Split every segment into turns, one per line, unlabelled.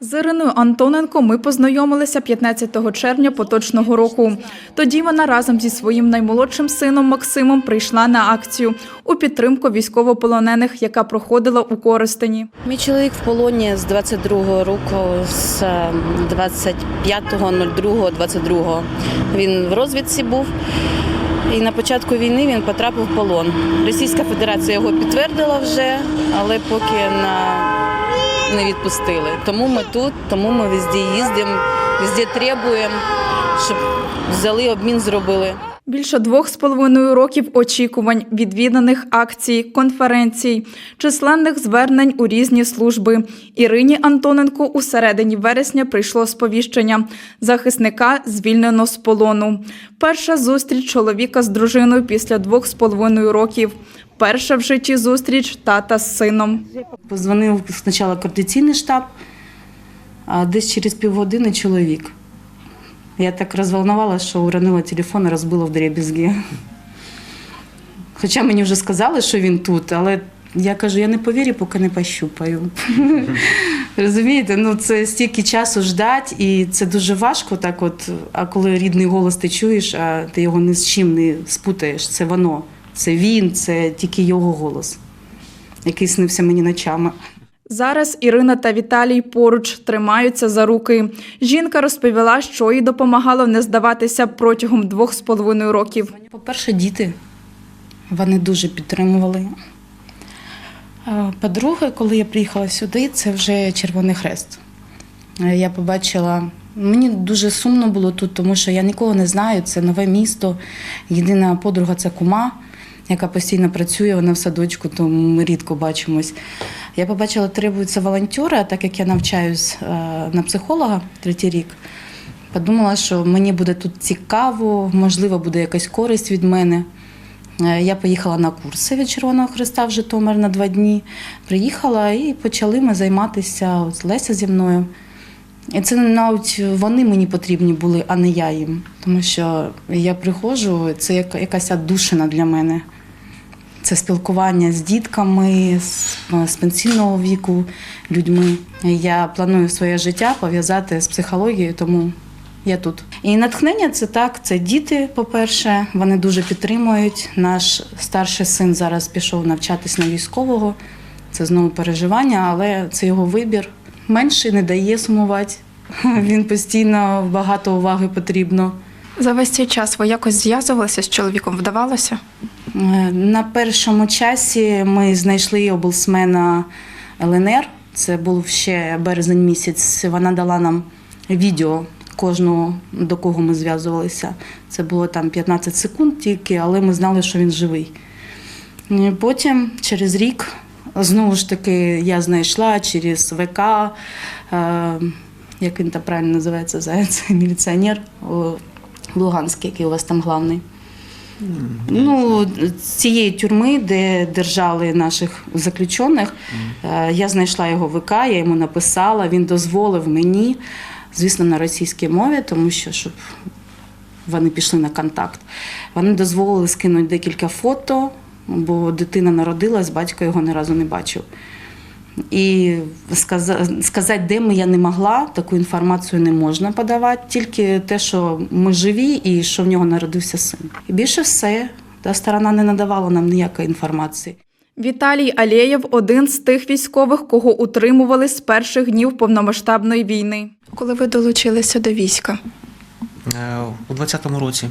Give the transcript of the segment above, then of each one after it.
З Іриною Антоненко ми познайомилися 15 червня поточного року. Тоді вона разом зі своїм наймолодшим сином Максимом прийшла на акцію у підтримку військовополонених, яка проходила у Коростені.
Мій чоловік в полоні з 22-го року, з е, 25.02.22. Він в розвідці був. І на початку війни він потрапив в полон. Російська Федерація його підтвердила вже, але поки на... не відпустили. Тому ми тут, тому ми везде їздимо, везде требуємо, щоб взяли, обмін зробили.
Більше двох з половиною років очікувань, відвіданих акцій, конференцій, численних звернень у різні служби. Ірині Антоненко у середині вересня прийшло сповіщення. Захисника звільнено з полону. Перша зустріч чоловіка з дружиною після двох з половиною років. Перша в житті зустріч тата з сином.
Позвонив спочатку координаційний штаб, а десь через півгодини чоловік. Я так розволнувалася, що уронила телефон і розбила в дребезги. Хоча мені вже сказали, що він тут, але я кажу, я не повірю, поки не пощупаю. Розумієте, ну це стільки часу ждать, і це дуже важко, так от, а коли рідний голос ти чуєш, а ти його ні з чим не спутаєш, це воно, це він, це тільки його голос, який снився мені ночами.
Зараз Ірина та Віталій поруч тримаються за руки. Жінка розповіла, що їй допомагало не здаватися протягом двох з половиною років.
По-перше, діти. Вони дуже підтримували. По-друге, коли я приїхала сюди, це вже Червоний Хрест. Я побачила, мені дуже сумно було тут, тому що я нікого не знаю, це нове місто. Єдина подруга це кума, яка постійно працює, вона в садочку, тому ми рідко бачимось. Я побачила, требуються волонтери, так як я навчаюсь е, на психолога третій рік. Подумала, що мені буде тут цікаво, можливо, буде якась користь від мене. Е, Я поїхала на курси від Червоного Христа в Житомир на два дні. Приїхала і почали ми займатися от Леся зі мною. І це навіть вони мені потрібні були, а не я їм. Тому що я приходжу, це як якась душина для мене. Це спілкування з дітками, з, з пенсійного віку людьми. Я планую своє життя пов'язати з психологією, тому я тут. І натхнення це так, це діти, по-перше, вони дуже підтримують. Наш старший син зараз пішов навчатись на військового. Це знову переживання, але це його вибір. Менший не дає сумувати. Він постійно багато уваги потрібно.
За весь цей час ви якось зв'язувалися з чоловіком? Вдавалося?
Е, На першому часі ми знайшли облсмена ЛНР. Це був ще березень місяць. Вона дала нам відео кожного, до кого ми зв'язувалися. Це було там 15 секунд тільки, але ми знали, що він живий. Потім, через рік, знову ж таки, я знайшла через ВК, е, як він там правильно називається, заяць, міліціонер о, Луганський, який у вас там главний. Ну, цієї тюрми, де держали наших заключених, е, я знайшла його ВК, я йому написала, він дозволив мені, звісно, на російській мові, тому що щоб вони пішли на контакт. Вони дозволили скинути декілька фото, бо дитина народилась, батько його ні разу не бачив. І сказати, де ми я не могла, таку інформацію не можна подавати, тільки те, що ми живі і що в нього народився син. І більше все, та сторона не надавала нам ніякої інформації.
Віталій Алєєв один з тих військових, кого утримували з перших днів повномасштабної війни.
Коли ви долучилися до війська?
Е, У 20-му році.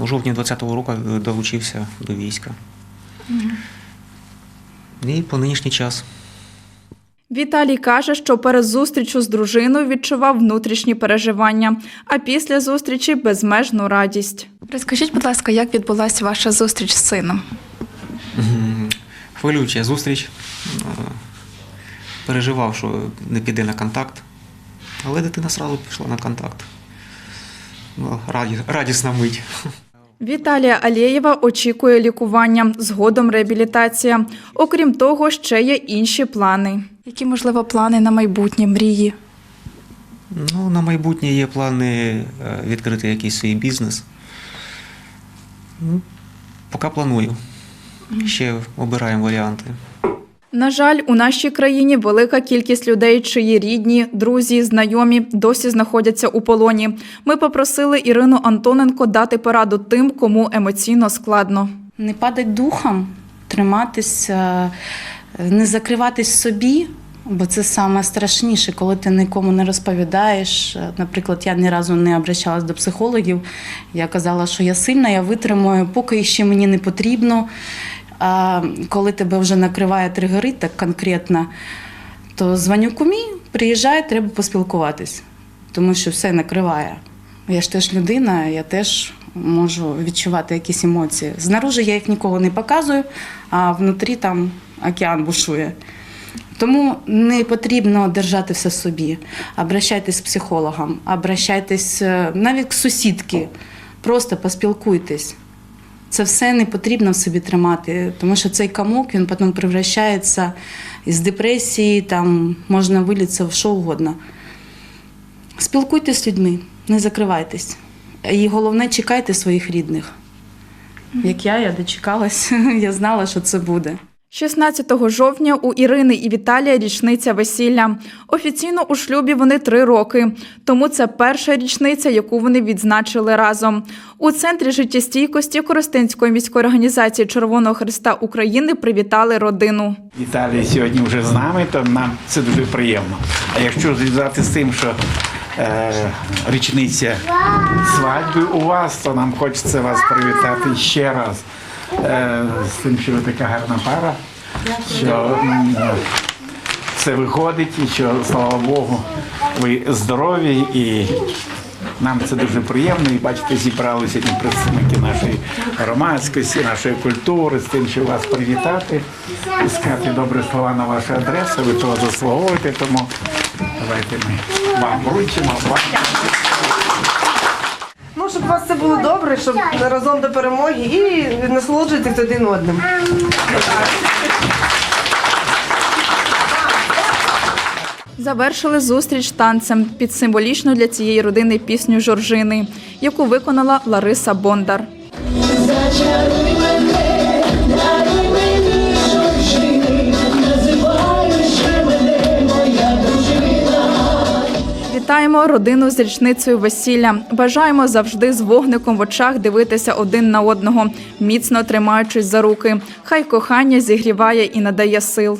У жовтні 20-го року е, долучився до війська. І по нинішній час.
Віталій каже, що перед зустрічю з дружиною відчував внутрішні переживання, а після зустрічі безмежну радість.
Розкажіть, будь ласка, як відбулася ваша зустріч з сином?
Хвилююча зустріч. Переживав, що не піде на контакт. Але дитина сразу пішла на контакт. Ну, раді- Радісна мить.
Віталія Алєєва очікує лікування, згодом реабілітація. Окрім того, ще є інші плани.
Які, можливо, плани на майбутнє, мрії?
Ну, на майбутнє є плани е, відкрити якийсь свій бізнес. Ну, поки планую. Ще обираємо варіанти.
На жаль, у нашій країні велика кількість людей, чиї рідні, друзі, знайомі досі знаходяться у полоні. Ми попросили Ірину Антоненко дати пораду тим, кому емоційно складно.
Не падать духом, триматися, не закриватись собі, бо це саме страшніше, коли ти нікому не розповідаєш. Наприклад, я ні разу не обращалась до психологів. Я казала, що я сильна, я витримую, поки ще мені не потрібно. А коли тебе вже накриває тригерить так конкретно, то дзвоню кумі, приїжджай, треба поспілкуватись, тому що все накриває. Я ж теж людина, я теж можу відчувати якісь емоції. Знаружи я їх нікого не показую, а внутрі там океан бушує. Тому не потрібно держати все собі. Обращайтесь з психологом, обращайтесь е, навіть к сусідки, просто поспілкуйтесь. Це все не потрібно в собі тримати, тому що цей комок він потім превращається із депресії, там можна вилітися в що угодно. Спілкуйтесь з людьми, не закривайтесь. І головне, чекайте своїх рідних. Як я, я дочекалась, я знала, що це буде.
16 жовтня у Ірини і Віталія річниця весілля. Офіційно у шлюбі вони три роки, тому це перша річниця, яку вони відзначили разом. У центрі життєстійкості Коростенської міської організації Червоного Христа України привітали родину.
Віталій сьогодні вже з нами, то нам це дуже приємно. А якщо зв'язати з тим, що е, річниця свадьби у вас, то нам хочеться вас привітати ще раз з тим, що ви така гарна пара, що все виходить і що, слава Богу, ви здорові і нам це дуже приємно. І бачите, зібралися сьогодні представники нашої громадськості, нашої культури, з тим, що вас привітати і сказати добрі слова на вашу адресу. Ви того заслуговуєте, тому давайте ми вам вручимо. Вам.
Щоб у вас все було добре, щоб разом до перемоги і насолоджуйтесь один одним.
Завершили зустріч танцем під символічну для цієї родини пісню Жоржини, яку виконала Лариса Бондар. Вітаємо родину з річницею весілля. Бажаємо завжди з вогником в очах дивитися один на одного, міцно тримаючись за руки. Хай кохання зігріває і надає сил.